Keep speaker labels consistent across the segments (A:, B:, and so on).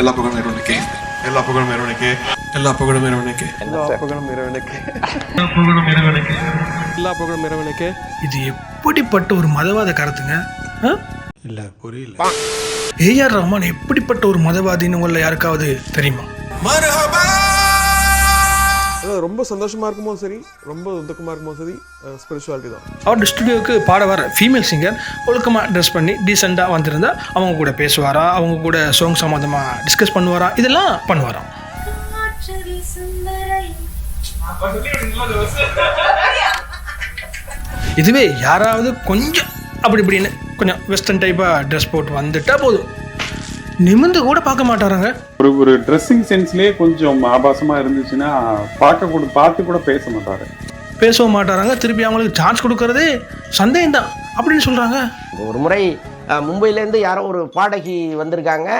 A: எல்லா புகழும் இறைவனுக்கே எல்லா புகழும் இறைவனுக்கே எல்லா புகழும் இறைவனுக்கே
B: எல்லா புகழும் இறைவனுக்கு
A: எல்லா புகழும் இறைவனுக்கே
C: இது எப்படிப்பட்ட ஒரு மதவாத கருத்துங்க?
A: இல்ல புரியல.
C: ஏஆர் ரஹ்மான் எப்படிப்பட்ட ஒரு மதவாதின்னு உங்களை யாருக்காவது தெரியுமா?
B: அதாவது ரொம்ப சந்தோஷமா இருக்குமோ சரி ரொம்ப துக்கமா இருக்குமோ சரி ஸ்பிரிச்சுவாலிட்டி தான்.
C: அவர் ஸ்டுடியோவுக்கு பாட வர ஃபீமேல் சிங்கர் ஒழுக்கமாக ட்ரெஸ் பண்ணி டீசெண்டாக வந்திருந்தா அவங்க கூட பேசுவாரா அவங்க கூட சாங் சம்மந்தமாக டிஸ்கஸ் பண்ணுவாரா இதெல்லாம் பண்ணுவாராம். இதுவே யாராவது கொஞ்சம் அப்படி இப்படின்னு கொஞ்சம் வெஸ்டர்ன் டைப்பாக ட்ரெஸ் போட்டு வந்துட்டா போதும். நிமிந்து கூட பார்க்க மாட்டாராங்க.
D: ஒரு ஒரு ட்ரெஸ்ஸிங் சென்ஸ்லயே கொஞ்சம் ஆபாசமா இருந்துச்சுன்னா பார்க்க கூட பார்த்து கூட பேச மாட்டாரு.
C: பேசவும் மாட்டாராங்க. திருப்பி அவங்களுக்கு சான்ஸ் கொடுக்கறதே சந்தேகம் தான் அப்படின்னு சொல்கிறாங்க
E: ஒரு முறை மும்பையிலேருந்து யாரோ ஒரு பாடகி வந்திருக்காங்க.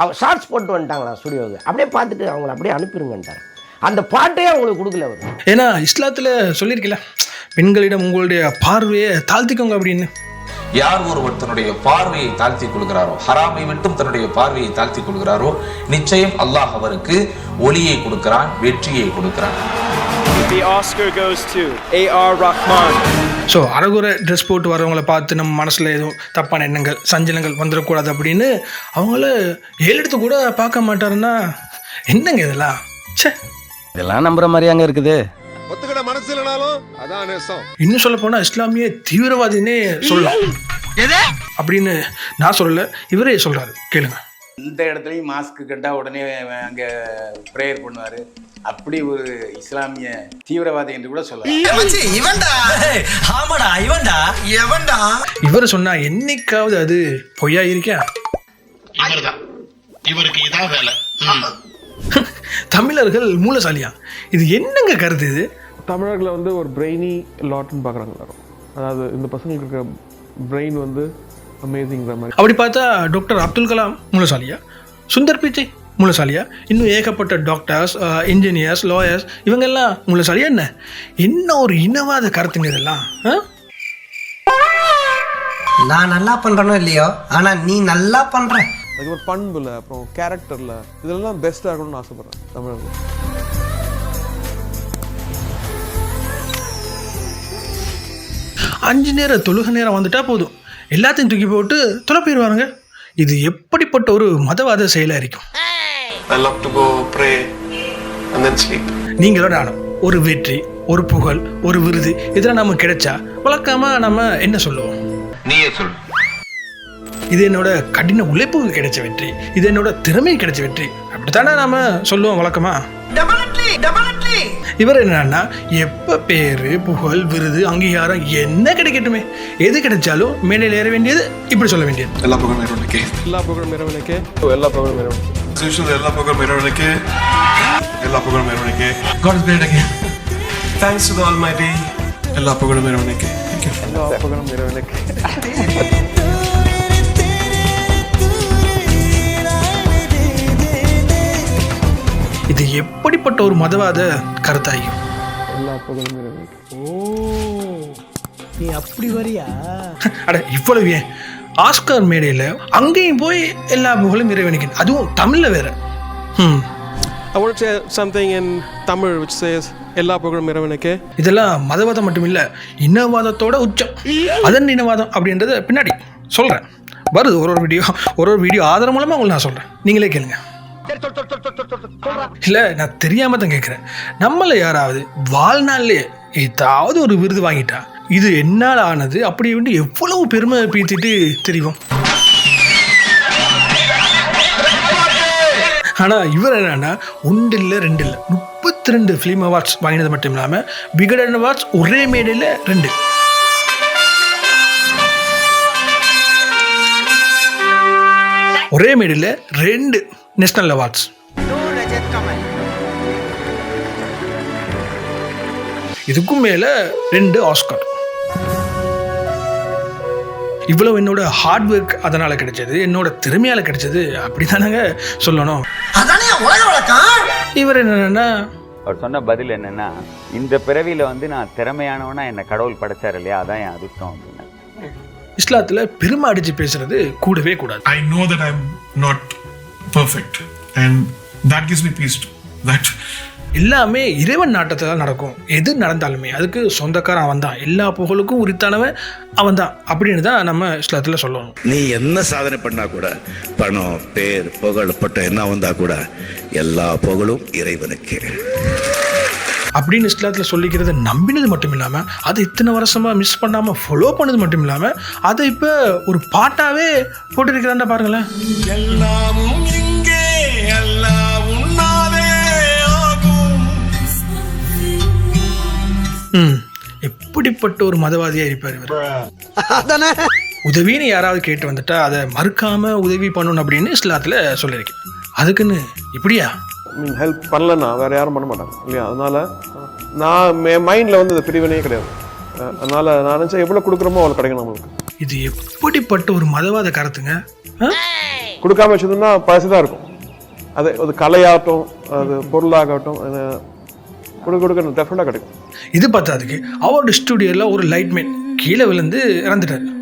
E: அவ ஷார்ட்ஸ் போட்டு வந்துட்டாங்களா ஸ்டுடியோவுக்கு அப்படியே பார்த்துட்டு அவங்கள அப்படியே அனுப்பிடுங்கன்ட்டார் அந்த பாட்டே அவங்களுக்கு கொடுக்கல அவர்.
C: ஏன்னா இஸ்லாத்தில் சொல்லியிருக்கல பெண்களிடம் உங்களுடைய பார்வையை தாழ்த்திக்கோங்க அப்படின்னு.
F: யார் ஒருவர் தன்னுடைய பார்வையை தாழ்த்தி கொள்கிறாரோ ஹராமை விட்டும் தன்னுடைய பார்வையை தாழ்த்தி கொள்கிறாரோ நிச்சயம் அல்லாஹ் அவருக்கு ஒளியை கொடுக்கிறான் வெற்றியை கொடுக்கிறான்
G: The Oscar goes to A.R. Rahman.
C: So அறகுறை dress போட்டு வரவங்கள பார்த்து நம்ம மனசில் எதுவும் தப்பான எண்ணங்கள் சஞ்சலங்கள் வந்துடக்கூடாது அப்படின்னு அவங்கள ஏழெடுத்து கூட பார்க்க மாட்டாருன்னா என்னங்க இதெல்லாம் ச்சே
H: இதெல்லாம் நம்புற மாதிரியாங்க இருக்குது
B: ஒத்துக்கிட மனசு இல்லைனாலும் அதான் நேசம்.
C: இன்னும் சொல்ல போனால் இஸ்லாமிய தீவிரவாதினே சொல்லலாம். அப்படின்னு நான் சொல்லல இவரே சொல்றாரு. கேளுங்க.
I: இந்த இடத்துலையும் மாஸ்க் கண்டா உடனே அங்கே ப்ரேயர் பண்ணுவார். அப்படி ஒரு இஸ்லாமிய தீவிரவாதி என்று கூட சொல்லலாம்.
H: ஆமாடா இவன்டா? எவன்டா?
C: இவர் சொன்னா என்னைக்காவது அது பொய்யா இருக்கா?
A: இவருக்கு இதான் வேலை.
C: தமிழர்கள் மூலசாலியா? இது என்னங்க கருத்து இது?
B: தமிழர்களை வந்து ஒரு பிரெயினி லாட்னு பார்க்குறாங்க எல்லாரும். அதாவது இந்த பசங்களுக்கு இருக்க பிரெயின் வந்து அமேசிங்கிற மாதிரி.
C: அப்படி பார்த்தா டாக்டர் அப்துல் கலாம் மூலசாலியா? சுந்தர் பிச்சை மூலசாலியா? இன்னும் ஏகப்பட்ட டாக்டர்ஸ் இன்ஜினியர்ஸ் லாயர்ஸ் இவங்கெல்லாம் மூலசாலியா என்ன? என்ன ஒரு இனவாத கருத்துங்க இதெல்லாம்? ஆ?
H: நான் நல்லா பண்றனோ இல்லையோ? ஆனா நீ நல்லா பண்ற.
B: அதுக்கப்புறம் பண்புல அப்புறம் கேரக்டர்ல இதெல்லாம் பெஸ்ட்டாக இருக்கணும்னு ஆசைப்படுறேன் தமிழர்கள்.
C: அஞ்சு நேரம் தொழுக நேரம் வந்துட்டா போதும். எல்லாத்தையும் தூக்கி போட்டு தொலை போயிடுவாருங்க இது எப்படிப்பட்ட ஒரு மதவாத செயலாக இருக்கும். நீங்களோட நானும் ஒரு வெற்றி ஒரு புகழ் ஒரு விருது இதெல்லாம் நமக்கு கிடைச்சா வழக்கமா நம்ம என்ன சொல்லுவோம்?
F: நீயே சொல்
C: இது என்னோட கடின உழைப்புக்கு கிடைச்ச வெற்றி. இது என்னோட திறமைக்கு கிடைச்ச வெற்றி. அப்படித்தானே நாம சொல்லுவோம் வழக்கமா? இவர் என்னன்னா எப்ப பேரு புகழ் விருது அங்கீகாரம் என்ன கிடைக்கட்டுமே. எது கிடைச்சாலும் மேடையில் ஏற வேண்டியது இப்படி சொல்ல வேண்டியது.
A: எல்லா புகழும் இறைவனுக்கே.
B: எல்லா புகழும் இறைவனுக்கே. எல்லா புகழும் இறைவனுக்கு.
A: எல்லா புகழும் இறைவனுக்கே. எல்லா புகழும் இறைவனுக்கே. God is great again. Thanks to the Almighty. எல்லா புகழும் இறைவனுக்கே.
B: எல்லா புகழும் இறைவனுக்கு.
C: எப்படிப்பட்ட ஒரு மதவாத கருத்தாயும்
B: எல்லா புகழும் இறைவனுக்கு
H: நீ அப்படி வரியா?
C: அட இவ்வளவு ஏன்? ஆஸ்கார் மேடையில் அங்கேயும் போய் எல்லா புகழும் இறைவனுக்கு அதுவும் தமிழில் வேற. ம்
B: I want to say something in Tamil which says எல்லா புகழும் இறைவனுக்கே
C: இதெல்லாம் மதவாதம் மட்டும் இல்லை இனவாதத்தோட உச்சம். அதன் இனவாதம் அப்படின்றத பின்னாடி சொல்கிறேன் வருது ஒரு ஒரு வீடியோ ஒரு ஒரு வீடியோ ஆதாரம் மூலமாக உங்களுக்கு நான் சொல்கிறேன் நீங்களே கேளுங்க. இல்லை நான் தெரியாம தான் கேட்குறேன் நம்மள யாராவது வாழ்நாள்லேயே ஏதாவது ஒரு விருது வாங்கிட்டா இது என்னால் ஆனது அப்படி வந்து எவ்வளவு பெருமை பீத்திட்டு தெரியும்? ஆனால் இவர் என்னன்னா ஒன்று இல்லை ரெண்டு இல்லை முப்பத்தி ரெண்டு ஃபிலிம் அவார்ட்ஸ் வாங்கினது மட்டும் இல்லாமல் விகடன் அவார்ட்ஸ் ஒரே மேடையில் ரெண்டு. ஒரே மேடையில் ரெண்டு நேஷனல் அவார்ட்ஸ் இதுக்கும் மேலே ரெண்டு ஆஸ்கார் இவ்வளவு என்னோட ஹார்ட் ஒர்க் அதனால் கிடைச்சது என்னோட திறமையால் கிடைச்சது அப்படி தானங்க சொல்லணும்.
H: அதானே உலக வழக்கம்?
C: இவர் என்னன்னா
I: அவர் சொன்ன பதில் என்னன்னா இந்த பிறவியில வந்து நான் திறமையானவனா என்னை கடவுள் படைச்சார் இல்லையா? அதான் என் அதிர்ஷ்டம் அப்படின்னு.
C: இஸ்லாத்தில் பெருமை அடித்து பேசுறது கூடவே கூடாது.
A: I know that I'm not perfect. And that gives me peace that
C: எல்லாமே இறைவன் நாட்டத்தில் தான் நடக்கும். எது நடந்தாலுமே அதுக்கு சொந்தக்காரன் அவன் தான் எல்லா புகழுக்கும் உரித்தானவன் அவன் தான் அப்படின்னு தான் நம்ம இஸ்லாத்தில் சொல்லணும்.
J: நீ என்ன சாதனை பண்ணா கூட பணம் பேர் புகழ் பட்டம் என்ன வந்தா கூட எல்லா புகழும் இறைவனுக்கு.
C: அப்படின்னு இஸ்லாத்தில் சொல்லிக்கிறத நம்பினது மட்டும் இல்லாமல் அதை இத்தனை வருஷமாக மிஸ் பண்ணாமல் ஃபாலோ பண்ணது மட்டும் இல்லாமல் அதை இப்போ ஒரு பாட்டாகவே போட்டுருக்கிறாண்டா பாருங்களேன்.
A: எல்லாமும்
C: எப்படிப்பட்ட ஒரு மதவாதியாக இருப்பார் இவர்? உதவின்னு யாராவது கேட்டு வந்துட்டா அதை மறுக்காம உதவி பண்ணணும் அப்படின்னு இஸ்லாத்தில் சொல்லியிருக்கேன் அதுக்குன்னு இப்படியா?
B: மீன் ஹெல்ப் பண்ணலன்னா வேற யாரும் பண்ண மாட்டாங்க இல்லையா? அதனால நான் என் மைண்டில் வந்து இந்த பிரிவினையே கிடையாது. அதனால நான் நினச்சா எவ்வளோ கொடுக்குறோமோ அவ்வளோ கிடைக்கும் நம்மளுக்கு.
C: இது எப்படிப்பட்ட ஒரு மதவாத கருத்துங்க?
B: கொடுக்காம வச்சதுன்னா பழசு தான் இருக்கும். அது அது கலையாகட்டும் அது பொருளாகட்டும் அது கொடுக்க கொடுக்க டெஃபினட்டாக கிடைக்கும்.
C: இது பத்தாதுக்கு அவரோட ஸ்டுடியோவில் ஒரு லைட்மேன் கீழே விழுந்து இறந்துட்டாரு.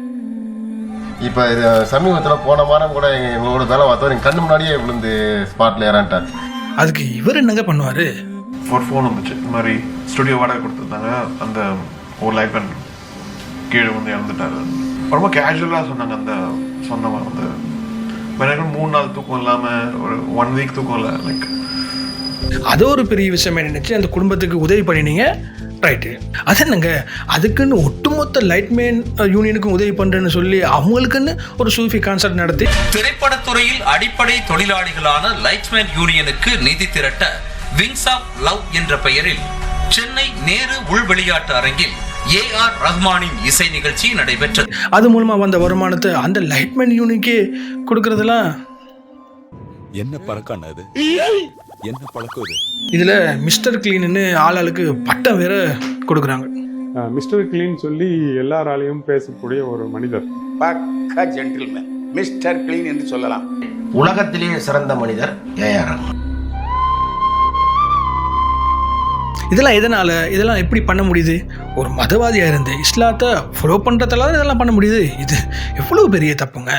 K: இப்போ இது சமீபத்தில் போன வாரம் கூட எங்க- எங்களோட வேலை பார்த்தவர் எங்க கண்ணு முன்னாடியே விழுந்து ஸ்பாட்ல இறந்துட்டார்.
C: அதுக்கு இவர் என்னங்க பண்ணுவார்?
A: ஒரு ஃபோன் வந்துச்சு. இந்த மாதிரி ஸ்டுடியோ வாடகை கொடுத்துருந்தாங்க அந்த ஒரு லைட் மேன் கீழே வந்து இறந்துட்டாரு. ரொம்ப கேஷுவலாக சொன்னாங்க அந்த சொந்தமாக வந்து எனக்கு மூணு நாள் தூக்கம் இல்லாமல் ஒரு ஒன் வீக் தூக்கம் இல்லை லைக்
C: அது ஒரு பெரிய விஷயமே நினைச்சு அந்த குடும்பத்துக்கு உதவி பண்ணினீங்க? ரைட்டு அது என்னங்க? அதுக்குன்னு ஒட்டுமொத்த லைட்மேன் யூனியனுக்கும் உதவி பண்ணுறேன்னு சொல்லி அவங்களுக்குன்னு ஒரு சூஃபி கான்சர்ட் நடத்தி
F: திரைப்படத்துறையில் அடிப்படை தொழிலாளிகளான லைட்ஸ்மேன் யூனியனுக்கு நிதி திரட்ட விங்ஸ் ஆஃப் லவ் என்ற பெயரில் சென்னை நேரு உள் விளையாட்டு அரங்கில் ஏ ஆர் ரஹ்மானின் இசை நிகழ்ச்சி நடைபெற்றது.
C: அது மூலமாக வந்த வருமானத்தை அந்த லைட்மேன் யூனிக்கே கொடுக்கறதெல்லாம்
J: என்ன பழக்கம் அது என்ன பழக்கம் இது?
C: இதில் மிஸ்டர் கிளீன்னு ஆளாளுக்கு பட்டம் வேற கொடுக்குறாங்க.
D: மிஸ்டர் கிளீன் சொல்லி எல்லாராலையும் பேசக்கூடிய ஒரு மனிதர்.
I: பக்கா ஜென்டில்மேன் மிஸ்டர் கிளீன் என்று சொல்லலாம்.
E: உலகத்திலேயே சிறந்த மனிதர் ஏஆர் ரஹ்மான்
C: இதெல்லாம் எதனால்? இதெல்லாம் எப்படி பண்ண முடியுது? ஒரு மதவாதியாக இருந்து இஸ்லாத்தை ஃபாலோ பண்ணுறதால இதெல்லாம் பண்ண முடியுது. இது எவ்வளோ பெரிய தப்புங்க?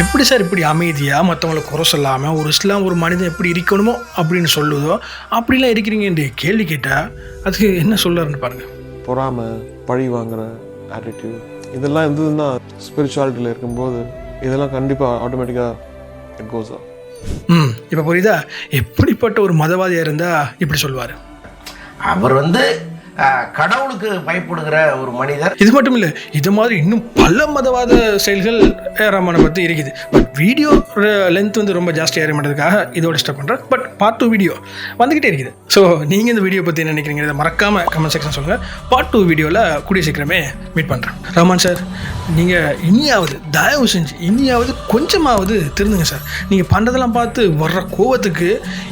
C: எப்படி சார் இப்படி அமைதியாக மற்றவங்களை குறை சொல்லாமல் ஒரு இஸ்லாம் ஒரு மனிதன் எப்படி இருக்கணுமோ அப்படின்னு சொல்லுதோ அப்படிலாம் இருக்கிறீங்கன்ற கேள்வி கேட்டால் அதுக்கு என்ன சொல்லுறாருன்னு பாருங்கள்
B: பொறாமை பழி வாங்குற ஆட்டிடியூட் இதெல்லாம் இருந்ததுன்னா ஸ்பிரிச்சுவாலிட்டியில் இருக்கும்போது இதெல்லாம் கண்டிப்பாக ஆட்டோமேட்டிக்காக இட் கோஸ்
C: ம் இப்போ புரியுதா? எப்படிப்பட்ட ஒரு மதவாதியாக இருந்தால் இப்படி சொல்லுவார்
E: அவர் வந்து கடவுளுக்கு பயப்படுகிற ஒரு மனிதர்.
C: இது மட்டும் இல்லை இது மாதிரி இன்னும் பல மதவாத செயல்கள் ராமனை பற்றி இருக்குது. பட் வீடியோ லென்த் வந்து ரொம்ப ஜாஸ்தியாக ஏற மாட்டதுக்காக இதோட ஸ்டப் பண்ணுறேன் பட் பார்ட் டூ வீடியோ வந்துக்கிட்டே இருக்குது. ஸோ நீங்கள் இந்த வீடியோ பற்றி என்ன நினைக்கிறீங்க இதை மறக்காமல் கமெண்ட் செக்ஷன் சொல்லுங்கள் பார்ட் டூ வீடியோவில் கூடிய சீக்கிரமே மீட் பண்ணுறேன் ராமன் சார் நீங்கள் இனியாவது தயவு செஞ்சு இனியாவது கொஞ்சமாவது திருந்துங்க சார் நீங்கள் பண்ணுறதெல்லாம் பார்த்து வர்ற கோவத்துக்கு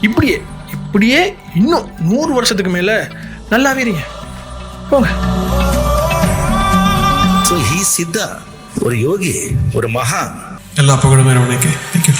C: இப்படியே இப்படியே இன்னும் நூறு வருஷத்துக்கு மேலே நல்லாவே இருங்க. போங்க.
J: சித்தா ஒரு யோகி ஒரு மகா
A: எல்லா புகழும் இறைவனுக்கு தேங்க்யூ